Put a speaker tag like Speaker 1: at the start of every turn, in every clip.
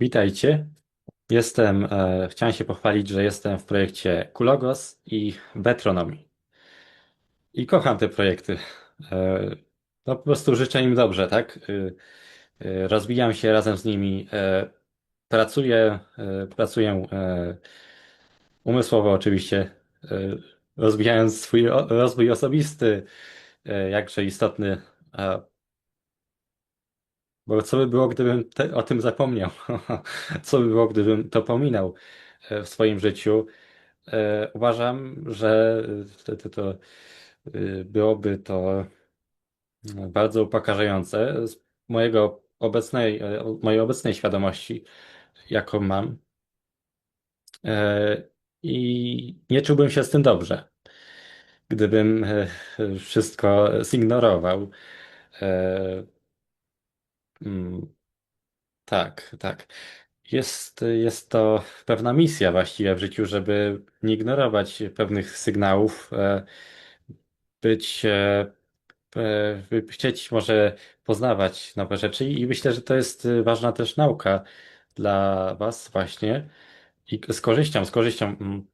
Speaker 1: Witajcie. Jestem, e, chciałem się pochwalić, że jestem w projekcie Kulogos i Betronomy. I kocham te projekty. E, no po prostu życzę im dobrze, tak? E, e, rozwijam się razem z nimi. E, pracuję, e, pracuję e, umysłowo oczywiście, e, rozwijając swój o, rozwój osobisty, e, jakże istotny. E, bo co by było, gdybym te, o tym zapomniał? Co by było, gdybym to pominął e, w swoim życiu? E, uważam, że to, to, to byłoby to bardzo upokarzające z mojego obecnej, e, mojej obecnej świadomości, jaką mam. E, I nie czułbym się z tym dobrze, gdybym e, wszystko zignorował. E, mm, tak, tak. Jest, jest to pewna misja właściwie w życiu, żeby nie ignorować pewnych sygnałów, e, być e, e, chcieć może poznawać nowe rzeczy i myślę, że to jest ważna też nauka dla Was właśnie i z korzyścią, z korzyścią mm,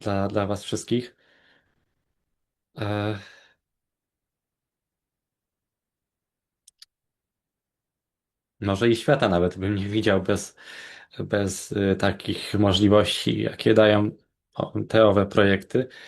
Speaker 1: dla, dla Was wszystkich. Może i świata nawet bym nie widział bez, bez e, takich możliwości, jakie dają te owe projekty.